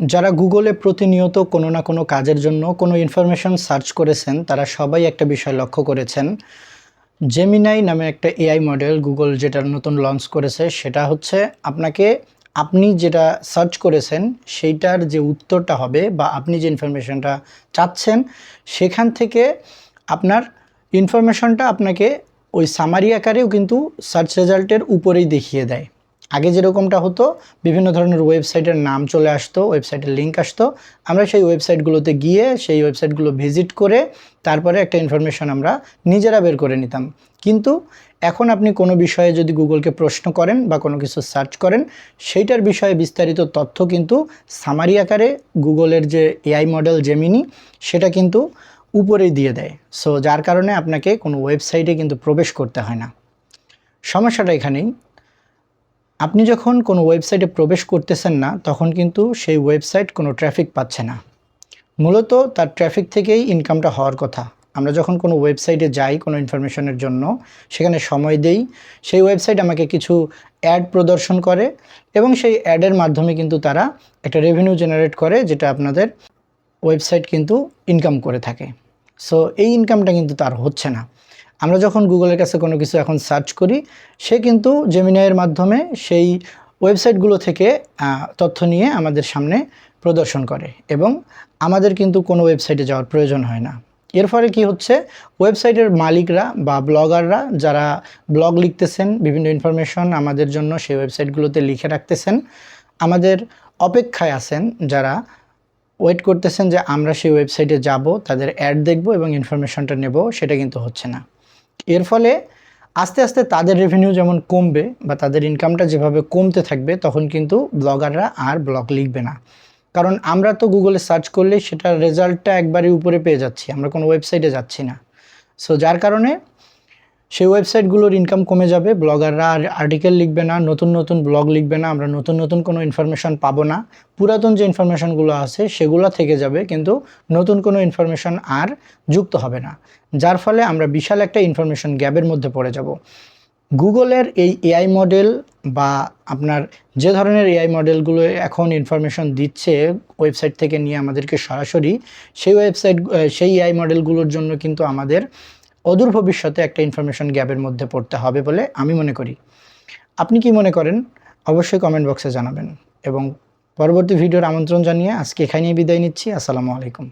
যারা গুগলে প্রতিনিয়ত কোনো না কোনো কাজের জন্য কোনো ইনফরমেশন সার্চ করেছেন, তারা সবাই একটা বিষয় লক্ষ্য করেছেন। জেমিনাই নামে একটা এআই মডেল গুগল যেটা নতুন লঞ্চ করেছে, সেটা হচ্ছে আপনাকে আপনি যেটা সার্চ করেছেন, সেইটার যে উত্তরটা হবে বা আপনি যে ইনফরমেশনটা চাচ্ছেন, সেখান থেকে আপনার ইনফরমেশনটা আপনাকে ওই সামারি আকারেও কিন্তু সার্চ রেজাল্টের উপরেই দেখিয়ে দেয়। আগে যেরকমটা হতো, বিভিন্ন ধরনের ওয়েবসাইটের নাম চলে আসতো, ওয়েবসাইটের লিঙ্ক আসতো। আমরা সেই ওয়েবসাইটগুলোতে গিয়ে সেই ওয়েবসাইটগুলো ভিজিট করে তারপরে একটা ইনফরমেশন আমরা নিজেরা বের করে নিতাম। কিন্তু এখন আপনি কোনো বিষয়ে যদি গুগলকে প্রশ্ন করেন বা কোনো কিছু সার্চ করেন, সেইটার বিষয়ে বিস্তারিত তথ্য কিন্তু সামারি আকারে গুগলের যে এআই মডেল জেমিনি সেটা কিন্তু উপরেই দিয়ে দেয়। সো যার কারণে আপনাকে কোনো ওয়েবসাইটে কিন্তু প্রবেশ করতে হয় না। সমস্যাটা এখানেই। আপনি যখন কোনো ওয়েবসাইটে প্রবেশ করতেছেন না, তখন কিন্তু সেই ওয়েবসাইট কোনো ট্রাফিক পাচ্ছে না। মূলত তার ট্রাফিক থেকেই ইনকামটা হওয়ার কথা। আমরা যখন কোনো ওয়েবসাইটে যাই কোনো ইনফরমেশনের জন্য, সেখানে সময় দেই, সেই ওয়েবসাইট আমাকে কিছু অ্যাড প্রদর্শন করে এবং সেই অ্যাডের মাধ্যমে কিন্তু তারা একটা রেভিনিউ জেনারেট করে, যেটা আপনাদের ওয়েবসাইট কিন্তু ইনকাম করে থাকে। সো এই ইনকামটা কিন্তু তার হচ্ছে না। আমরা যখন গুগলের কাছে কোনো কিছু এখন সার্চ করি, সে কিন্তু জেমিনাইয়ের মাধ্যমে সেই ওয়েবসাইটগুলো থেকে তথ্য নিয়ে আমাদের সামনে প্রদর্শন করে এবং আমাদের কিন্তু কোনো ওয়েবসাইটে যাওয়ার প্রয়োজন হয় না। এর ফলে কি হচ্ছে? ওয়েবসাইটের মালিকরা বা ব্লগাররা যারা ব্লগ লিখতেছেন, বিভিন্ন ইনফরমেশন আমাদের জন্য সেই ওয়েবসাইটগুলোতে লিখে রাখতেছেন, আমাদের অপেক্ষায় আছেন যারা ওয়েট করতেছেন যে আমরা সেই ওয়েবসাইটে যাব, তাদের অ্যাড দেখব এবং ইনফরমেশনটা নেব, সেটা কিন্তু হচ্ছে না। এর ফলে আস্তে আস্তে তাদের রেভিনিউ যেমন কমবে বা তাদের ইনকামটা যেভাবে কমতে থাকবে, তখন কিন্তু ব্লগাররা আর ব্লগ লিখবে না। কারণ আমরা তো গুগলে সার্চ করলে সেটার রেজাল্টটা একবারই উপরে পেয়ে যাচ্ছি, আমরা কোনো ওয়েবসাইটে যাচ্ছি না। সো যার কারণে সেই ওয়েবসাইটগুলোর ইনকাম কমে যাবে, ব্লগাররা আর আর্টিকেল লিখবে না, নতুন নতুন ব্লগ লিখবে না, আমরা নতুন নতুন কোনো ইনফরমেশন পাবো না। পুরাতন যে ইনফরমেশনগুলো আছে, সেগুলো থেকে যাবে, কিন্তু নতুন কোনো ইনফরমেশন আর যুক্ত হবে না। যার ফলে আমরা বিশাল একটা ইনফরমেশন গ্যাপের মধ্যে পড়ে যাব। গুগলের এই এআই মডেল বা আপনার যে ধরনের এআই মডেলগুলো এখন ইনফরমেশন দিচ্ছে ওয়েবসাইট থেকে নিয়ে আমাদেরকে সরাসরি, সেই ওয়েবসাইট সেই এআই মডেলগুলোর জন্য কিন্তু আমাদের অদূর ভবিষ্যতে একটা ইনফরমেশন গ্যাপের মধ্যে পড়তে হবে বলে আমি মনে করি। আপনি কি মনে করেন? অবশ্যই কমেন্ট বক্সে জানাবেন। এবং পরবর্তী ভিডিওর আমন্ত্রণ জানিয়ে আজকে এখানেই বিদায় নিচ্ছি। আসসালামু আলাইকুম।